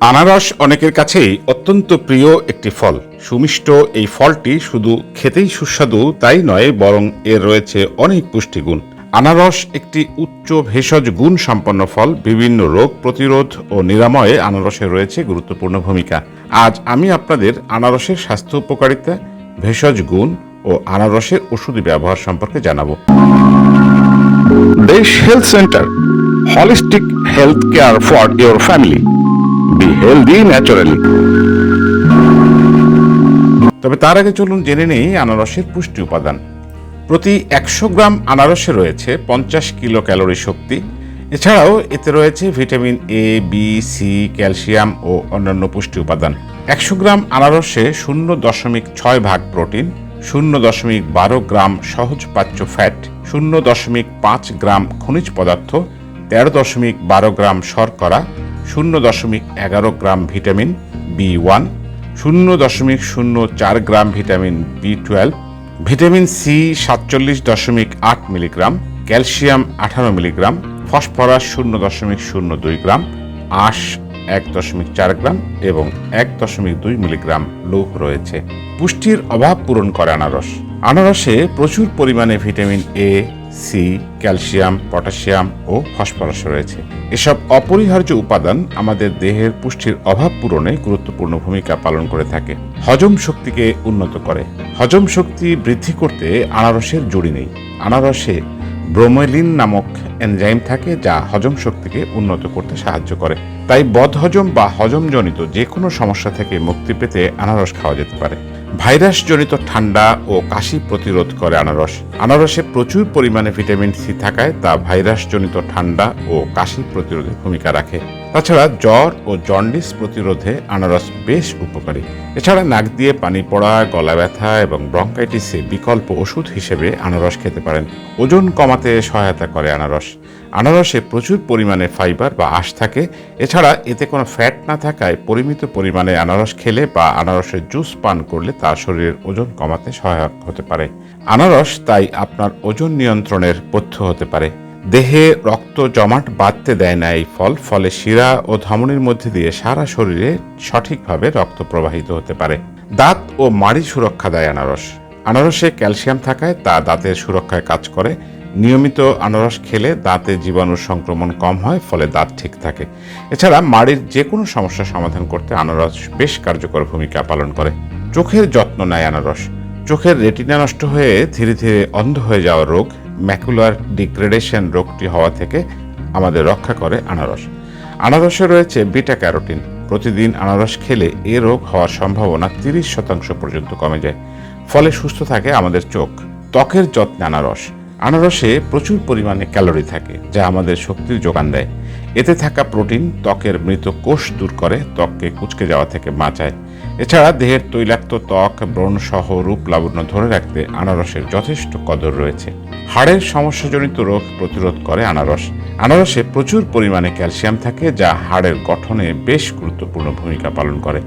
আনারস অনেকের কাছেই অত্যন্ত প্রিয় একটি ফল। সুমিষ্ট এই ফলটি শুধু খেতেই সুস্বাদু তাই নয়, বরং এর রয়েছে অনেক পুষ্টিগুণ। আনারস একটি উচ্চ ভেষজ গুণ সম্পন্ন ফল। বিভিন্ন রোগ প্রতিরোধ ও নিরাময়ে আনারসের রয়েছে গুরুত্বপূর্ণ ভূমিকা। আজ আমি আপনাদের আনারসের স্বাস্থ্য উপকারিতা, ভেষজ গুণ ও আনারসের ওষুধি ব্যবহার সম্পর্কে জানাব। Desh health centre, holistic health care for your family. Be healthy naturally. তবে তার আগে চলুন জেনে নেই আনারসের পুষ্টি উপাদান। প্রতি একশো গ্রাম আনারসে রয়েছে পঞ্চাশ কিলো ক্যালোরি শক্তি। এছাড়াও এতে রয়েছে vitamin A B C calcium ও অন্যান্য পুষ্টি উপাদান। একশো গ্রাম আনারসে শূন্য দশমিক ছয় ভাগ প্রোটিন, শূন্য দশমিক বারো গ্রাম সহজ পাচ্য ফ্যাট, শূন্য দশমিক পাঁচ গ্রাম খনিজ পদার্থ, তেরো দশমিক বারো গ্রাম শর্করা শূন্য দশমিক এগারো গ্রাম ভিটামিন বি ওয়ান, শূন্য দশমিক শূন্য চার gram vitamin B twelve, vitamin C সাতচল্লিশ দশমিক আট মিলিগ্রাম, ক্যালসিয়াম আঠারো মিলিগ্রাম, ফসফরাস শূন্য দশমিক শূন্য দুই গ্রাম, আঁশ এক দশমিক চার গ্রাম এবং এক দশমিক দুই মিলিগ্রাম লৌহ রয়েছে। পুষ্টির অভাব পূরণ করে আনারস। আনারসে প্রচুর পরিমাণে vitamin A C calcium, potassium O phosphorus রয়েছে। এসব অপরিহার্য উপাদান আমাদের দেহের পুষ্টির অভাব পূরণে গুরুত্বপূর্ণ ভূমিকা পালন করে থাকে। হজম শক্তিকে উন্নত করে। হজম শক্তি বৃদ্ধি করতে আনারসের জুড়ি নেই। আনারসে ব্রোমেলিন নামক এনজাইম থাকে যা হজম শক্তিকে উন্নত করতে সাহায্য করে। তাই বদহজম বা হজমজনিত যে কোনো সমস্যা থেকে মুক্তি পেতে আনারস খাওয়া যেতে পারে। ভাইরাসজনিত ঠান্ডা ও কাশি প্রতিরোধ করে আনারস। আনারসে প্রচুর পরিমাণে ভিটামিন সি থাকায় তা ভাইরাসজনিত ঠান্ডা ও কাশি প্রতিরোধে ভূমিকা রাখে। তাছাড়া জ্বর ও জন্ডিস প্রতিরোধে আনারস বেশ উপকারী। এছাড়া নাক দিয়ে পানি পড়া, গলা ব্যথা এবং ব্রঙ্কাইটিসে বিকল্প ওষুধ হিসেবে আনারস খেতে পারেন। ওজন কমাতে সহায়তা করে আনারস। আনারসে প্রচুর পরিমাণে ফাইবার বা আঁশ থাকে। এছাড়া এতে কোনো ফ্যাট না থাকায় পরিমিত পরিমাণে আনারস খেলে বা আনারসের জুস পান করলে তা শরীরের ওজন কমাতে সহায়ক হতে পারে। আনারস তাই আপনার ওজন নিয়ন্ত্রণের পথ্য হতে পারে। দেহে রক্ত জমাট বাঁধতে দেয় না এই ফল, ফলে শিরা ও ধমনির মধ্যে দিয়ে সারা শরীরে সঠিকভাবে রক্ত প্রবাহিত হতে পারে। দাঁত ও মাড়ি সুরক্ষা দেয় আনারস। আনারসে ক্যালসিয়াম থাকায় তা দাঁতের সুরক্ষায় কাজ করে। নিয়মিত আনারস খেলে দাঁতে জীবাণুর সংক্রমণ কম হয়, ফলে দাঁত ঠিক থাকে। এছাড়া মাড়ির যে কোনো সমস্যার সমাধান করতে আনারস বেশ কার্যকর ভূমিকা পালন করে। চোখের যত্ন নেয় আনারস। চোখের রেটিনা নষ্ট হয়ে ধীরে ধীরে অন্ধ হয়ে যাওয়া রোগ ম্যাকুলার ডিগ্রেডেশন রোগটি হওয়া থেকে আমাদের রক্ষা করে আনারস। আনারসে রয়েছে বিটা ক্যারোটিন। প্রতিদিন আনারস খেলে এ রোগ হওয়ার সম্ভাবনা তিরিশ শতাংশ পর্যন্ত কমে যায়। ফলে সুস্থ থাকে আমাদের চোখ। ত্বকের যত্নে আনারস। আনারসে প্রচুর পরিমাণে ক্যালোরি থাকে, যা আমাদের শক্তির যোগান দেয়। এতে থাকা প্রোটিন, ত্বকের মৃত কোষ দূর করে, ত্বককে কুচকে যাওয়া থেকে বাঁচায়। এছাড়া দেহের তৈলাক্ত ত্বক, ব্রণসহ রূপ লাবণ্য ধরে রাখতে আনারসের যথেষ্ট কদর রয়েছে। হাড়ের সমস্যাজনিত রোগ প্রতিরোধ করে আনারস। আনারসে প্রচুর পরিমাণে ক্যালসিয়াম থাকে, যা হাড়ের গঠনে বেশ গুরুত্বপূর্ণ ভূমিকা পালন করে।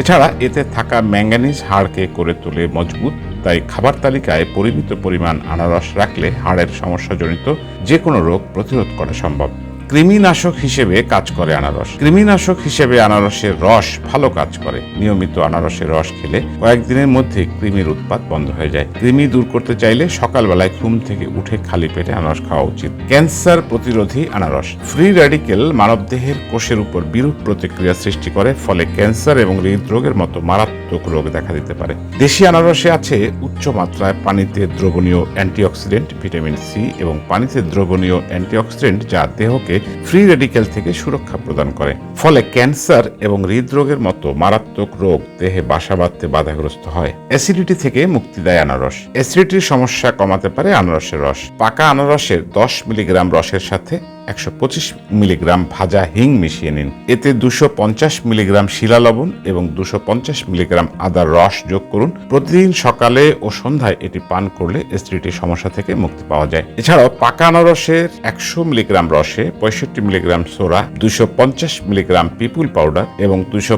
এছাড়া এতে থাকা ম্যাঙ্গানিজ হাড়কে করে তোলে মজবুত, তাই খাবার তালিকায় পরিমিত পরিমাণ আনারস রাখলে হাড়ের সমস্যাজনিত যে কোনো রোগ প্রতিরোধ করা সম্ভব। কৃমিনাশক হিসেবে কাজ করে আনারস। কৃমিনাশক হিসেবে আনারসের রস ভালো কাজ করে। নিয়মিত আনারসের রস খেলে কয়েকদিনের মধ্যে কৃমির উৎপাত বন্ধ হয়ে যায়। কৃমি দূর করতে চাইলে সকালবেলায় ঘুম থেকে উঠে খালি পেটে আনারস খাওয়া উচিত। ক্যান্সার প্রতিরোধী আনারস। ফ্রি র্যাডিকেল মানবদেহের কোষের উপর বিরূপ প্রতিক্রিয়া সৃষ্টি করে, ফলে ক্যান্সার এবং হৃদরোগের মতো মারাত্মক রোগ দেখা দিতে পারে। দেশি আনারসে আছে উচ্চ মাত্রায় পানিতে দ্রবণীয় অ্যান্টিঅক্সিডেন্ট ভিটামিন সি এবং পানিতে দ্রবণীয় অ্যান্টিঅক্সিডেন্ট যা দেহকে ফ্রি রেডিক্যাল থেকে সুরক্ষা প্রদান করে। ফলে ক্যান্সার এবং হৃদরোগের মতো মারাত্মক রোগ দেহে বাসা বাঁধতে বাধাগ্রস্ত হয়। অ্যাসিডিটি থেকে মুক্তি দেয় আনারস। অ্যাসিডিটির সমস্যা কমাতে পারে আনারসের রস। পাকা আনারসের দশ মিলিগ্রাম রসের সাথে একশো পঁচিশ মিলিগ্রাম ভাজা হিং মিশিয়ে নিন। এতে দুশো মিলিগ্রাম শিলা লবণ এবং দুশো মিলিগ্রাম আদার রস যোগ করুন। প্রতিদিন সকালে ও সন্ধ্যায় এটি পান করলে অ্যাসিডিটির সমস্যা থেকে মুক্তি পাওয়া যায়। এছাড়াও পাকা আনারসের একশো মিলিগ্রাম রসে পঁয়ষট্টি মিলিগ্রাম সোরা দুশো মিলিগ্রাম পিপুল পাউডার এবং দুশো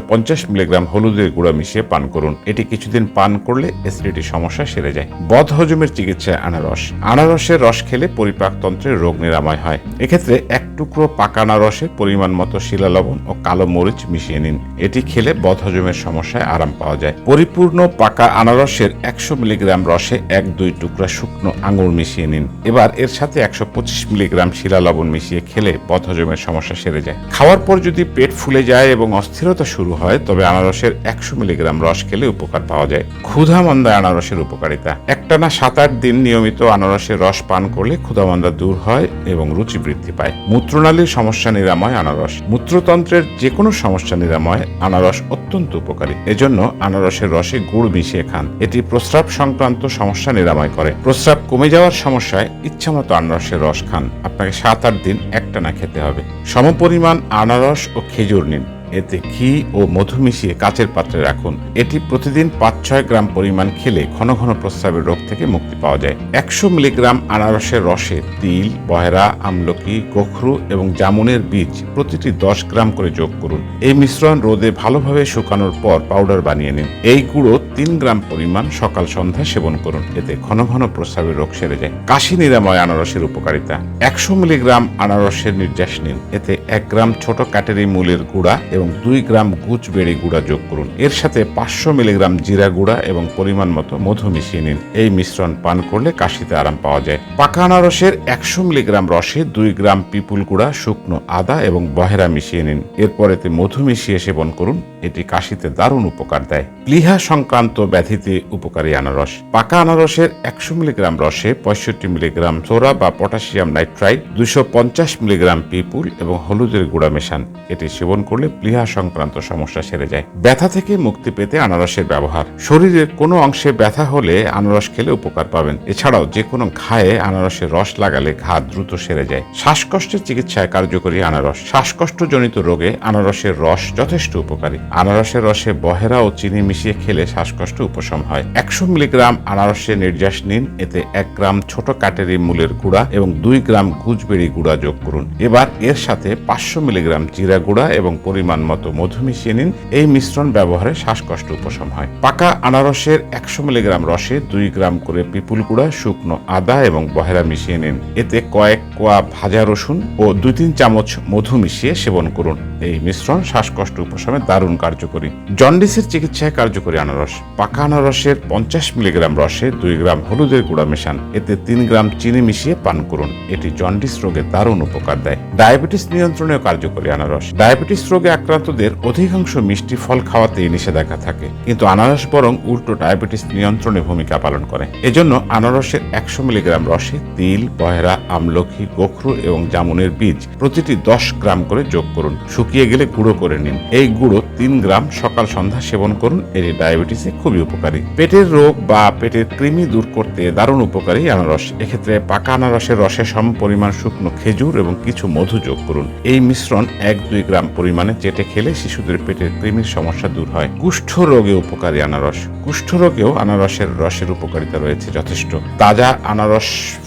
মিলিগ্রাম হলুদের গুঁড়া মিশিয়ে পান করুন। এটি কিছুদিন পান করলে অ্যাসিডিটির সমস্যা সেরে যায়। বদহজমের চিকিৎসায় আনারস। আনারসের রস খেলে পরিপাকতন্ত্রের রোগ নিরাময় হয়। এক্ষেত্রে খেলে এক টুকরো পাকা আনারসে পরিমাণ মতো শিলা লবণ ও কালো মরিচ মিশিয়ে নিন। এটি খেলে বদহজমের সমস্যায় আরাম পাওয়া যায়। পরিপূর্ণ পাকা আনারসের একশো মিলিগ্রাম রসে এক দুই টুকরা শুকনো আঙুর মিশিয়ে নিন। এবার এর সাথে একশো পঁচিশ মিলিগ্রাম শিলা লবণ মিশিয়ে খেলে বদহজমের সমস্যা সেরে যায়। খাওয়ার পর যদি পেট ফুলে যায় এবং অস্থিরতা শুরু হয়, তবে আনারসের একশো মিলিগ্রাম রস খেলে উপকার পাওয়া যায়। ক্ষুধামন্দায় আনারসের উপকারিতা। একটানা সাত আট দিন নিয়মিত আনারসের রস পান করলে ক্ষুধামন্দা দূর হয় এবং রুচি বৃদ্ধি পায়। মূত্রনালীর সমস্যা নিরাময় আনারস। মূত্রতন্ত্রের যে কোনো সমস্যা নিরাময় আনারস অত্যন্ত উপকারী। এজন্য আনারসের রসে গুড় মিশিয়ে খান। এটি প্রস্রাব সংক্রান্ত সমস্যা নিরাময় করে। প্রস্রাব কমে যাওয়ার সমস্যায় ইচ্ছামতো আনারসের রস খান। আপনাকে সাত আট দিন একটানা খেতে হবে। সমপরিমাণ আনারস ও খেজুর নিন। এতে ঘি ও মধু মিশিয়ে কাচের পাত্রে রাখুন। এটি প্রতিদিন পাঁচ ছয় গ্রাম পরিমাণ খেলে ঘন ঘন প্রস্রাবের রোগ থেকে মুক্তি পাওয়া যায়। একশো মিলিগ্রাম আনারসের রসে তিল বয়রা আমলকি, গোখরু এবং জামুনের বীজ প্রতিটি দশ গ্রাম করে যোগ করুন। এই মিশ্রণ রোদে ভালোভাবে শুকানোর পর পাউডার বানিয়ে নিন। এই গুঁড়ো তিন গ্রাম পরিমাণ সকাল সন্ধ্যা সেবন করুন। এতে ঘন ঘন প্রস্রাবের রোগ সেরে যায়। কাশি নিরাময় আনারসের উপকারিতা। একশো মিলিগ্রাম আনারসের নির্যাস নিন। এতে এক গ্রাম ছোট কাটেরি মূলের গুঁড়া এবং দুই গ্রাম গুচবেড়ি গুঁড়া যোগ করুন। এর সাথে পাঁচশো মিলিগ্রাম জিরা গুঁড়া এবং পরিমাণ মতো মধু মিশিয়ে নিন। এই মিশ্রণ পান করলে কাশিতে আরাম পাওয়া যায়। পাকা আনারসের একশো মিলিগ্রাম রসে দুই গ্রাম পিপুল গুঁড়া, শুকনো আদা এবং বহেরা মিশিয়ে নিন। এরপরেতে মধু মিশিয়ে সেবন করুন। এটি কাশিতে দারুণ উপকার দেয়। প্লিহা সংক্রান্ত ব্যাধিতে উপকারী আনারস। পাকা আনারসের একশো মিলিগ্রাম রসে পঁয়ষট্টি মিলিগ্রাম সোরা বা পটাশিয়াম নাইট্রাইট দুইশো পঞ্চাশ মিলিগ্রাম পিপুল এবং হলুদের গুঁড়া মেশান। এটি সেবন করলে প্লিহা সংক্রান্ত সমস্যা সেরে যায়। ব্যথা থেকে মুক্তি পেতে আনারসের ব্যবহার। শরীরের কোনো অংশে ব্যথা হলে আনারস খেলে উপকার পাবেন। এছাড়াও যে কোনো ঘায়ে আনারসের রস লাগালে ঘা দ্রুত সেরে যায়। শ্বাসকষ্টের চিকিৎসায় কার্যকরী আনারস। শ্বাসকষ্টজনিত রোগে আনারসের রস যথেষ্ট উপকারী। আনারসের রসে বহেরা ও চিনি মিশিয়ে খেলে শ্বাসকষ্ট উপশম হয়। একশো মিলিগ্রাম আনারসের নির্যাস নিন, এতে এক গ্রাম ছোট কাটেরি মূলের গুঁড়া এবং দুই গ্রাম গুজবেরি গুঁড়া যোগ করুন। এবার এর সাথে পাঁচশো মিলিগ্রাম জিরা গুঁড়া এবং পরিমাণ মতো মধু মিশিয়ে নিন। এই মিশ্রণ ব্যবহারে শ্বাসকষ্ট উপশম হয়। পাকা আনারসের একশো মিলিগ্রাম রসে দুই গ্রাম করে পিপুল গুঁড়া, শুকনো আদা এবং বহেরা মিশিয়ে নিন। এতে কয়েক কোয়া ভাজা রসুন ও দুই তিন চামচ মধু মিশিয়ে সেবন করুন। এই মিশ্রণ শ্বাসকষ্ট উপশমে দারুণ কার্যকরী। জন্ডিসের চিকিৎসায় কার্যকরী আনারস। পাকা আনারসের পঞ্চাশ মিলিগ্রাম রসে দুই গ্রাম হলুদের গুঁড়া মেশান। এতে তিন গ্রাম চিনি মিশিয়ে পান করুন। এটি জন্ডিস রোগে দারুণ উপকার দেয়। ডায়াবেটিস নিয়ন্ত্রণেও কার্যকরী আনারস। ডায়াবেটিস রোগে আক্রান্তদের অধিকাংশ মিষ্টি ফল খাওয়াতেই নিষেধাজ্ঞা থাকে। কিন্তু আনারস বরং উল্টো ডায়াবেটিস নিয়ন্ত্রণে ভূমিকা পালন করে। এজন্য আনারসের একশো মিলিগ্রাম রসে তিল, বহেরা আমলকি গোখরু এবং জামুনের বীজ প্রতিটি দশ গ্রাম করে যোগ করুন। শুকিয়ে গেলে গুঁড়ো করে নিন। এই গুঁড়ো তিন গ্রাম সকাল সন্ধ্যা সেবন করুন, এটি ডায়াবেটিসে খুবই উপকারী। পেটের রোগ বা পেটের কৃমি দূর করতে দারুণ উপকারী আনারস। এক্ষেত্রে পাকা আনারসের রসে সম পরিমাণ শুকনো খেজুর এবং কিছু মধু যোগ করুন। এই মিশ্রণ এক দুই গ্রাম পরিমাণে চেটে খেলে শিশুদের পেটের কৃমির সমস্যা দূর হয়। কুষ্ঠ রোগে উপকারী আনারস। কুষ্ঠ রোগেও আনারসের রসের উপকারিতা রয়েছে যথেষ্ট। তাজা আনারস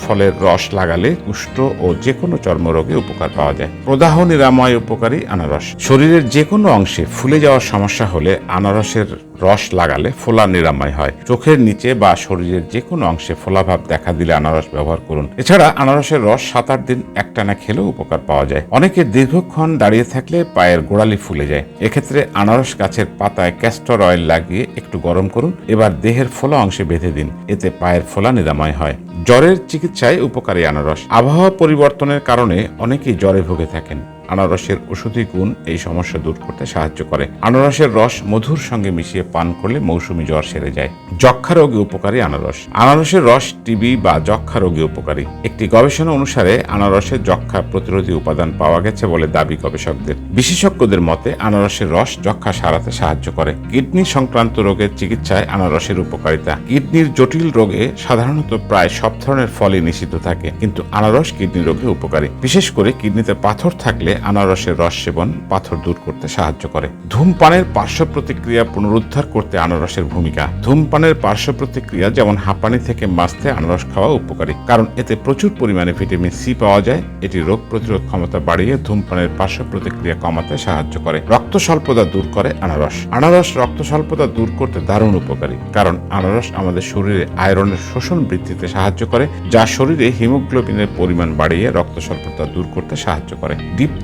ফলের রস লাগালে কুষ্ঠ ও যে কোনো চর্মরোগে উপকার পাওয়া যায়। প্রদাহ, নিরাময়, উপকারী আনারস। শরীরের যে কোনো অংশে ফুলে যাওয়ার সমস্যা হলে আনারসের রস লাগালে ফোলা নিরাময় হয়। চোখের নিচে বা শরীরের যে কোনো অংশে ফোলাভাব দেখা দিলে আনারস ব্যবহার করুন। এছাড়া আনারসের রস সাত আট দিন একটানা খেলেও উপকার পাওয়া যায়। অনেকে দীর্ঘক্ষণ দাঁড়িয়ে থাকলে পায়ের গোড়ালি ফুলে যায়। এক্ষেত্রে আনারস গাছের পাতায় ক্যাস্টর অয়েল লাগিয়ে একটু গরম করুন। এবার দেহের ফোলা অংশে বেঁধে দিন। এতে পায়ের ফোলা নিরাময় হয়। জ্বরের চিকিৎসায় উপকারী আনারস। আবহাওয়া পরিবর্তনের কারণে অনেকেই জ্বরে ভুগে থাকেন। আনারসের ওষুধি গুণ এই সমস্যা দূর করতে সাহায্য করে। আনারসের রস মধুর সঙ্গে মিশিয়ে পান করলে মৌসুমী জ্বর সেরে যায়। যক্ষা রোগে উপকারী আনারস। আনারসের রস, টিবি বা যক্ষা রোগে উপকারী। একটি গবেষণা অনুসারে আনারসের যক্ষা প্রতিরোধী উপাদান পাওয়া গেছে বলে দাবি গবেষকদের। বিশেষজ্ঞদের মতে, আনারসের রস যক্ষা সারাতে সাহায্য করে। কিডনি সংক্রান্ত রোগের চিকিৎসায় আনারসের উপকারিতা। কিডনির জটিল রোগে সাধারণত প্রায় সব ধরনের ফলই নিষিদ্ধ থাকে, কিন্তু আনারস কিডনি রোগে উপকারী। বিশেষ করে কিডনিতে পাথর থাকলে আনারসের রস সেবন পাথর দূর করতে সাহায্য করে। ধূমপানের পার্শ্ব প্রতিক্রিয়া পুনরুদ্ধার করতে আনারসের ভূমিকা। ধূমপানের পার্শ্ব প্রতিক্রিয়া যেমন হাঁপানি থেকে বাঁচতে আনারস খাওয়া উপকারী। কারণ এতে প্রচুর পরিমাণে ভিটামিন সি পাওয়া যায়। এটি রোগ প্রতিরোধ ক্ষমতা বাড়িয়ে ধূমপানের পার্শ্ব প্রতিক্রিয়া কমাতে সাহায্য করে। রক্ত স্বল্পতা দূর করে আনারস। আনারস রক্ত স্বল্পতা দূর করতে দারুণ উপকারী। কারণ আনারস আমাদের শরীরে আয়রনের শোষণ বৃদ্ধিতে সাহায্য করে, যা শরীরে হিমোগ্লোবিনের পরিমাণ বাড়িয়ে রক্ত স্বল্পতা দূর করতে সাহায্য করে।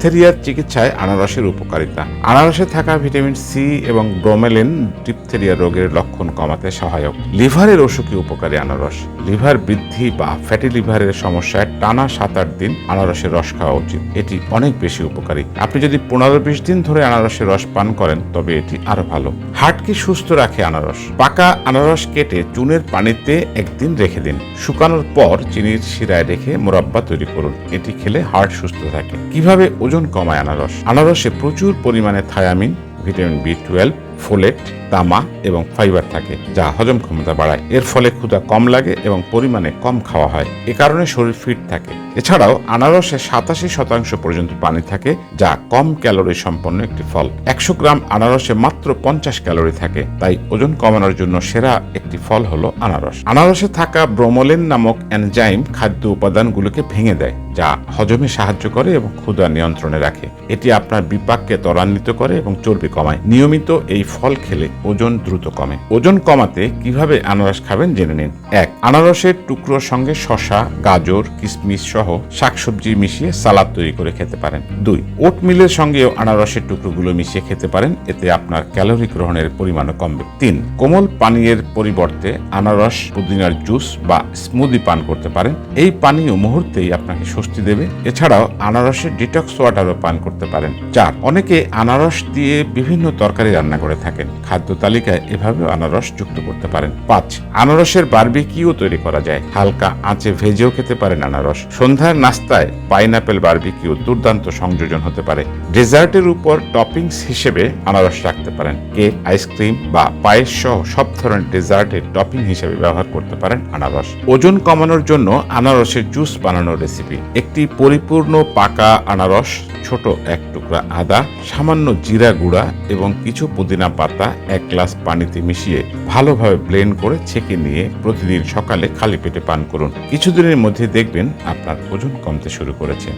ডিপথেরিয়ার চিকিৎসায় আনারসের উপকারিতা। আনারসে থাকা ভিটামিন সি এবং ব্রোমেলিন ডিপথেরিয়া রোগের লক্ষণ কমাতে সহায়ক। লিভারের অসুখে উপকারী আনারস। লিভার বৃদ্ধি বা ফ্যাটি লিভারের সমস্যায় টানা সাত আট দিন আনারসের রস খাওয়া উচিত। এটি অনেক বেশি উপকারী। আপনি যদি পনেরো বিশ দিন ধরে আনারসের রস পান করেন, তবে এটি আরও ভালো। হার্টকে সুস্থ রাখে আনারস। পাকা আনারস কেটে চুনের পানিতে একদিন রেখে দিন। শুকানোর পর চিনির শিরায় রেখে মোরাব্বা তৈরি করুন। এটি খেলে হার্ট সুস্থ থাকে। কীভাবে ওজন কমায় আনারস। আনারসে প্রচুর পরিমাণে thiamine vitamin B twelve folate তামা এবং ফাইবার থাকে, যা হজম ক্ষমতা বাড়ায়। এর ফলে ক্ষুধা কম লাগে এবং পরিমাণে কম খাওয়া হয়। এ কারণে শরীর ফিট থাকে। এছাড়াও আনারসে সাতাশি শতাংশ পর্যন্ত পানি থাকে, যা কম ক্যালোরি সম্পন্ন একটি ফল। একশো গ্রাম আনারসে মাত্র পঞ্চাশ ক্যালোরি থাকে, তাই ওজন কমানোর জন্য সেরা একটি ফল হলো আনারস। আনারসে থাকা ব্রোমোলিন নামক এনজাইম খাদ্য উপাদানগুলোকে ভেঙে দেয়, যা হজমে সাহায্য করে এবং ক্ষুধা নিয়ন্ত্রণে রাখে। এটি আপনার বিপাককে ত্বরান্বিত করে এবং চর্বি কমায়। নিয়মিত এই ফল খেলে ওজন দ্রুত কমে। ওজন কমাতে কীভাবে আনারস খাবেন জেনে নিন। এক, আনারসের টুকরোর সঙ্গে শশা গাজর কিশমিশ সহ শাকসবজি মিশিয়ে সালাদ তৈরি করে খেতে পারেন। দুই, ওটমিলের সঙ্গেও আনারসের টুকরোগুলো মিশিয়ে খেতে পারেন, এতে আপনার ক্যালোরি গ্রহণের পরিমাণও কমবে। তিন, কোমল পানীয়ের পরিবর্তে আনারস, পুদিনার জুস বা স্মুদি পান করতে পারেন। এই পানীয় মুহূর্তেই আপনাকে স্বস্তি দেবে। এছাড়াও আনারসের ডিটক্স ওয়াটারও পান করতে পারেন। চার, অনেকে আনারস দিয়ে বিভিন্ন তরকারি রান্না করে থাকেন। খাদ্য তালিকায় এভাবেও আনারস যুক্ত করতে পারেন। পাঁচ, আনারসের বারবিকিউ তৈরি করা যায়। হালকা আঁচে ভেজেও খেতে পারেন আনারস। সন্ধ্যার নাস্তায় পাইনাপেল বারবিকিউ দুর্দান্ত সংযোজন হতে পারে। ডেজার্টের উপর টপিংস হিসেবে আনারস রাখতে পারেন। কেক, আইসক্রিম বা পায়েস সহ সব ধরনের ডেজার্টের টপিং হিসেবে ব্যবহার করতে পারেন আনারস। ওজন কমানোর জন্য আনারসের জুস বানানোর রেসিপি। একটি পরিপূর্ণ পাকা আনারস ছোট এক টুকরা আদা, সামান্য জিরা গুঁড়া এবং কিছু পুদিনা পাতা এক গ্লাস পানিতে মিশিয়ে ভালোভাবে ব্লেন্ড করে ছেঁকে নিয়ে প্রতিদিন সকালে খালি পেটে পান করুন। কিছুদিনের মধ্যে দেখবেন আপনার ওজন কমতে শুরু করেছে।